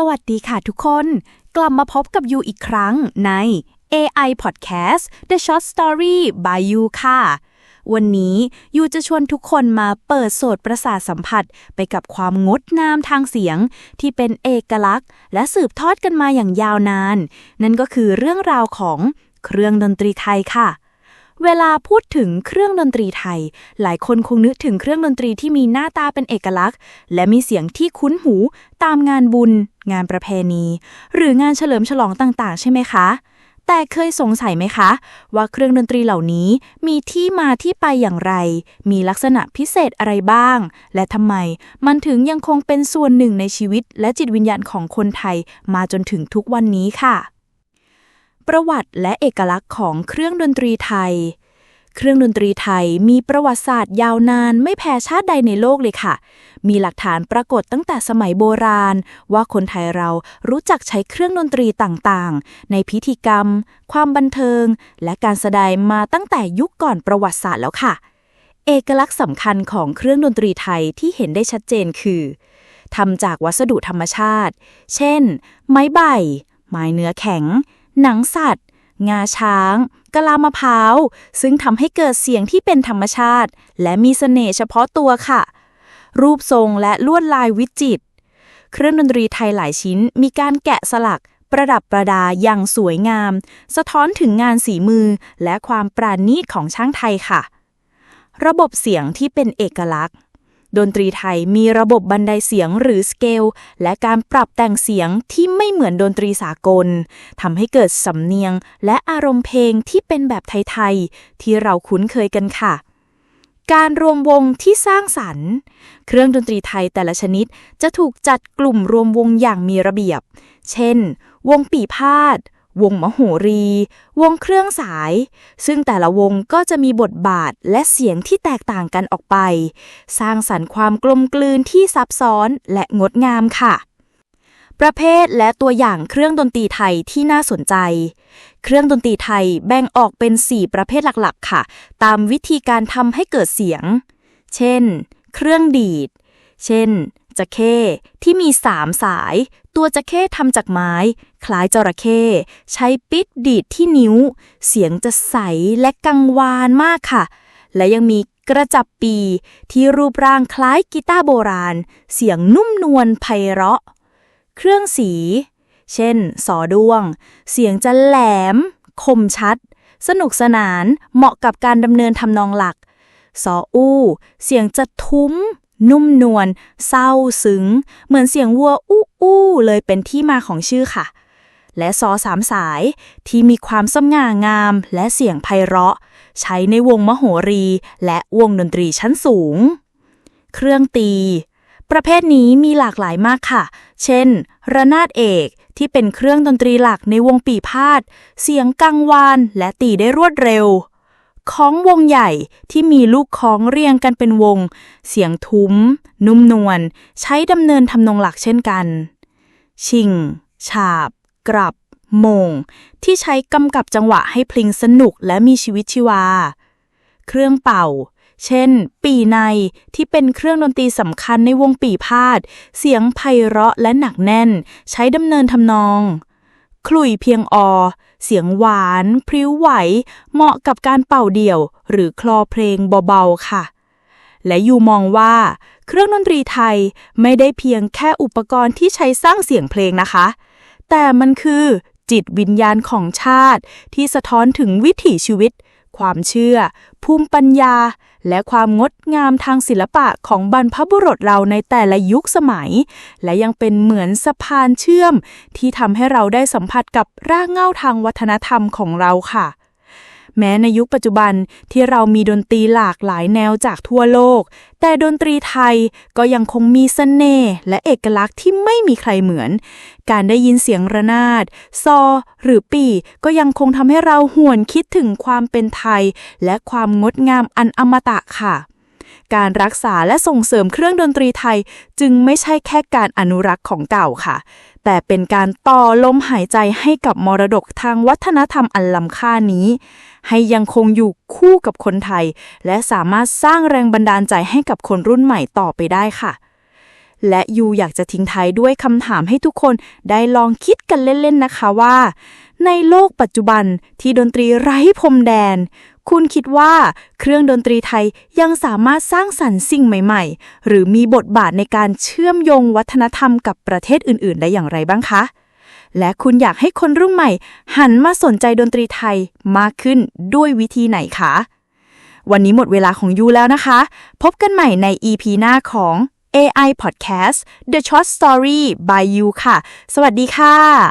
สวัสดีค่ะทุกคน กลับมาพบกับยูอีกครั้งใน AI Podcast The Short Story by You ค่ะ วันนี้ยูจะชวนทุกคนมาเปิดโสดประสาทสัมผัสไปกับความงดงามทางเสียง ที่เป็นเอกลักษณ์ และสืบทอดกันมาอย่างยาวนาน นั่นก็คือเรื่องราวของเครื่องดนตรีไทยค่ะ เวลาพูดถึงเครื่องดนตรีไทย หลายคนคงนึกถึงเครื่องดนตรีที่มีหน้าตาเป็นเอกลักษณ์ และมีเสียงที่คุ้นหูตามงานบุญ งานประเพณี หรืองานเฉลิมฉลองต่างๆ ใช่ไหมคะ แต่เคยสงสัยไหมคะ ว่าเครื่องดนตรีเหล่านี้มีที่มาที่ไปอย่างไร มีลักษณะพิเศษอะไรบ้าง และทำไมมันถึงยังคงเป็นส่วนหนึ่งในชีวิต และจิตวิญญาณของคนไทย มาจนถึงทุกวันนี้ค่ะ ประวัติและเอกลักษณ์ของเครื่องดนตรีไทย เครื่องดนตรีไทยมีประวัติศาสตร์ยาวนานไม่แพ้ชาติใดในโลกเลยค่ะ มีหลักฐานปรากฏตั้งแต่สมัยโบราณ ว่าคนไทยเรารู้จักใช้เครื่องดนตรีต่างๆ ในพิธีกรรม ความบันเทิง และการแสดงมาตั้งแต่ยุคก่อนประวัติศาสตร์แล้วค่ะ เอกลักษณ์สำคัญของเครื่องดนตรีไทยที่เห็นได้ชัดเจนคือทำจากวัสดุธรรมชาติ เช่น ไม้ใบ ไม้เนื้อแข็ง หนังสัตว์ งาช้าง กะลามะพร้าว ซึ่งทำให้เกิดเสียงที่เป็นธรรมชาติ และมีเสน่ห์เฉพาะตัวค่ะ รูปทรงและลวดลายวิจิตร เครื่องดนตรีไทยหลายชิ้นมีการแกะสลักประดับประดาอย่างสวยงาม สะท้อนถึงงานสีมือและความปราณีตของช่างไทยค่ะ ระบบเสียงที่เป็นเอกลักษณ์ ดนตรีไทยมีระบบบันไดเสียงหรือสเกล และการปรับแต่งเสียงที่ไม่เหมือนดนตรีสากลทำให้เกิดสำเนียงและอารมณ์เพลงที่เป็นแบบไทยๆ ที่เราคุ้นเคยกันค่ะ การรวมวงที่สร้างสรรค์ เครื่องดนตรีไทยแต่ละชนิดจะถูกจัดกลุ่มรวมวงอย่างมีระเบียบ เช่น วงปีพาด วงมโหรี วงเครื่องสาย ซึ่งแต่ละวงก็จะมีบทบาทและเสียงที่แตกต่างกันออกไป สร้างสรรค์ความกลมกลืนที่ซับซ้อนและงดงามค่ะ ประเภทและตัวอย่างเครื่องดนตรีไทยที่น่าสนใจ เครื่องดนตรีไทยแบ่งออกเป็น 4 ประเภทหลักๆ ค่ะ ตามวิธีการทำให้เกิดเสียง เช่น เครื่องดีด เช่น จะเข้ที่มี3สาย ตัวจะเข้ทำจากไม้ คล้ายจระเข้ใช้ปิดดีดที่นิ้ว เสียงจะใสและกังวานมากค่ะ และยังมีกระจับปีที่รูปร่างคล้ายกีตาร์โบราณ เสียงนุ่มนวลไพเราะ เครื่องสี เช่น สอด้วง เสียงจะแหลม คมชัด สนุกสนานเหมาะกับการดำเนินทำนองหลัก สออู้ เสียงจะทุ้ม นุ่มนวลเศร้าซึ้ง เหมือนเสียงวัวอู้อู้เลยเป็นที่มาของชื่อค่ะ และซอสามสายที่มีความสง่างามและเสียงไพเราะ ใช้ในวงมโหรี และวงดนตรีชั้นสูง เครื่องตี ประเภทนี้มีหลากหลายมากค่ะ เช่น ระนาดเอกที่เป็นเครื่องดนตรีหลักในวงปีพาด เสียงกังวานและตีได้รวดเร็ว ค้องวงใหญ่ที่มีลูกค้องเรียงกันเป็นวง เสียงทุ้ม นุ่มนวล ใช้ดำเนินทำนองหลักเช่นกัน ชิง ฉาบ กรับโมง ที่ใช้กำกับจังหวะให้เพลงสนุกและมีชีวิตชีวา เครื่องเป่า เช่น ปีในที่เป็นเครื่องดนตรีสำคัญในวงปีพาด เสียงไพเราะและหนักแน่น ใช้ดำเนินทำนองขลุ่ยเพียงอ เสียงหวาน พริ้วไหว เหมาะกับการเป่าเดี่ยว หรือคลอเพลงเบาๆค่ะ และยูมองว่า เครื่องดนตรีไทยไม่ได้เพียงแค่อุปกรณ์ที่ใช้สร้างเสียงเพลงนะคะ แต่มันคือจิตวิญญาณของชาติที่สะท้อนถึงวิถีชีวิต ความเชื่อ ภูมิปัญญา และความงดงามทางศิลปะของบรรพบุรุษเราในแต่ละยุคสมัย และยังเป็นเหมือนสะพานเชื่อม ที่ทำให้เราได้สัมผัสกับรากเหง้าทางวัฒนธรรมของเราค่ะ แม้ในยุคปัจจุบันที่เรามีดนตรีหลากหลายแนวจากทั่วโลก แต่ดนตรีไทยก็ยังคงมีเสน่ห์และเอกลักษณ์ที่ไม่มีใครเหมือน การได้ยินเสียงระนาด ซอ หรือปีก็ยังคงทำให้เราหวนคิดถึงความเป็นไทย และความงดงามอันอมตะค่ะการรักษาและส่งเสริมเครื่องดนตรีไทยจึงไม่ใช่แค่การอนุรักษ์ของเก่าค่ะ แต่เป็นการต่อลมหายใจให้กับมรดกทางวัฒนธรรมอันล้ำค่านี้ ให้ยังคงอยู่คู่กับคนไทย และสามารถสร้างแรงบันดาลใจให้กับคนรุ่นใหม่ต่อไปได้ค่ะ และยูอยากจะทิ้งท้ายด้วยคำถามให้ทุกคนได้ลองคิดกันเล่นๆนะคะว่า ในโลกปัจจุบันที่ดนตรีไร้พรมแดน คุณคิดว่าเครื่องดนตรีไทยยังสามารถสร้างสรรค์สิ่งใหม่ ๆ หรือมีบทบาทในการเชื่อมโยงวัฒนธรรมกับประเทศอื่น ๆ ได้อย่างไรบ้างคะ และคุณอยากให้คนรุ่นใหม่ หันมาสนใจดนตรีไทยมากขึ้นด้วยวิธีไหนคะ วันนี้หมดเวลาของยูแล้วนะคะ พบกันใหม่ใน EP หน้าของ AI Podcast The Short Story by You ค่ะ สวัสดีค่ะ